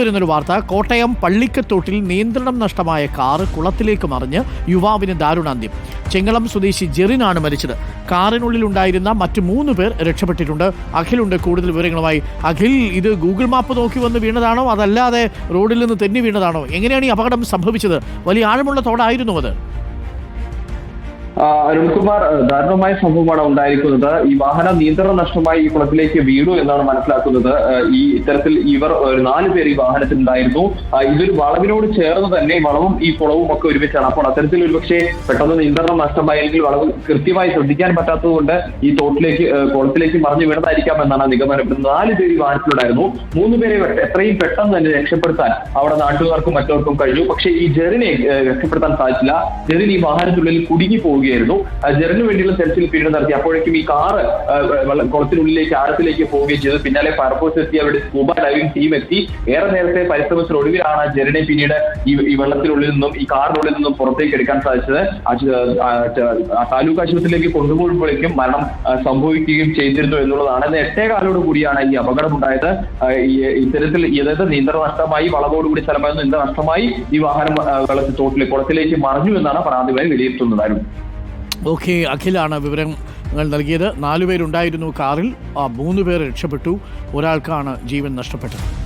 വരുന്നൊരു വാർത്ത. കോട്ടയം പള്ളിക്കത്തോട്ടിൽ നിയന്ത്രണം നഷ്ടമായ കാറ് കുളത്തിലേക്ക് മറിഞ്ഞ് യുവാവിന് ദാരുണാന്ത്യം. ചെങ്ങളം സ്വദേശി ജെറിനാണ് മരിച്ചത്. കാറിനുള്ളിൽ ഉണ്ടായിരുന്ന മറ്റു മൂന്ന് പേർ രക്ഷപ്പെട്ടിട്ടുണ്ട്. അഖിലുണ്ട് കൂടുതൽ വിവരങ്ങളുമായി. അഖിൽ ഇത് ഗൂഗിൾ മാപ്പ് നോക്കി വന്ന് വീണതാണോ? അതല്ലാതെ റോഡിൽ നിന്ന് തെന്നി വീണതാണോ? എങ്ങനെയാണ് ഈ അപകടം സംഭവിച്ചത്? വലിയ ആഴമുള്ള തോടായിരുന്നു അത്. അരുൺകുമാർ ദാരുണമായ സംഭവമാണ് ഉണ്ടായിരിക്കുന്നത്. ഈ വാഹന നിയന്ത്രണ നഷ്ടമായി ഈ കുളത്തിലേക്ക് വീണു എന്നാണ് മനസ്സിലാക്കുന്നത്. ഈ ഇത്തരത്തിൽ ഇവർ ഒരു നാല് പേർ ഈ ആ, ഇതൊരു വളവിനോട് ചേർന്ന് തന്നെ വളവും ഈ കുളവും ഒക്കെ ഒരുമിച്ചാണ്. അപ്പോൾ അത്തരത്തിൽ ഒരുപക്ഷെ പെട്ടെന്ന് നിയന്ത്രണം നഷ്ടമായി അല്ലെങ്കിൽ വളവ് കൃത്യമായി ശ്രദ്ധിക്കാൻ പറ്റാത്തത് കൊണ്ട് ഈ തോട്ടിലേക്ക് കുളത്തിലേക്ക് മറിഞ്ഞു വീണതായിരിക്കാം എന്നാണ് നിഗമനം. നാല് പേര് ഈ വാഹനത്തിലുണ്ടായിരുന്നു. മൂന്ന് പേരെ എത്രയും പെട്ടെന്ന് തന്നെ രക്ഷപ്പെടുത്താൻ അവിടെ നാട്ടുകാർക്കും മറ്റവർക്കും കഴിഞ്ഞു. പക്ഷേ ഈ ജെറിനെ രക്ഷപ്പെടുത്താൻ സാധിച്ചില്ല. ജെറിൻ ഈ വാഹനത്തിനുള്ളിൽ കുടുങ്ങി പോവുകയായിരുന്നു. ജെറിന് വേണ്ടിയുള്ള തെരച്ചിൽ പിന്നീട് നടത്തി. അപ്പോഴേക്കും ഈ കാറ് കുളത്തിനുള്ളിലേക്ക് ആഴത്തിലേക്ക് പോവുകയും ചെയ്തു. പിന്നാലെ ഫയർഫോഴ്സ് എത്തി അവരുടെ സ്കൂബ ഡൈവിംഗ് ടീം എത്തി. ഏറെ നേരത്തെ പരിശ്രമിച്ചൊടുവിലാണ് ജെറിനെ പിന്നീട് ഈ വെള്ളത്തിനുള്ളിൽ നിന്നും ഈ കാറിനുള്ളിൽ നിന്നും പുറത്തേക്ക് എടുക്കാൻ സാധിച്ചത്. താലൂക്ക് ആശുപത്രിയിലേക്ക് കൊണ്ടുപോകുമ്പോഴേക്കും മരണം സംഭവിക്കുകയും ചെയ്തിരുന്നു എന്നുള്ളതാണ്. ഇന്ന് എട്ടേകാലോട് കൂടിയാണ് ഈ അപകടം ഉണ്ടായത് ആ, ഈ ഇത്തരത്തിൽ അതായത് നിയന്ത്രണ നഷ്ടമായി വളവോടുകൂടി സ്ഥലമായിരുന്നു നിയന്ത്രണ നഷ്ടമായി ഈ വാഹനം വെള്ളത്തിൽ തോട്ടിലെ കുളത്തിലേക്ക് മറിഞ്ഞു എന്നാണ് പ്രാഥമികമായി വിലയിരുത്തുന്നതായിരുന്നു. ഓക്കെ അഖിലാണ് വിവരങ്ങൾ നൽകിയത്. നാലുപേരുണ്ടായിരുന്നു കാറിൽ. ആ മൂന്ന് പേർ രക്ഷപ്പെട്ടു. ഒരാൾക്കാണ് ജീവൻ നഷ്ടപ്പെട്ടത്.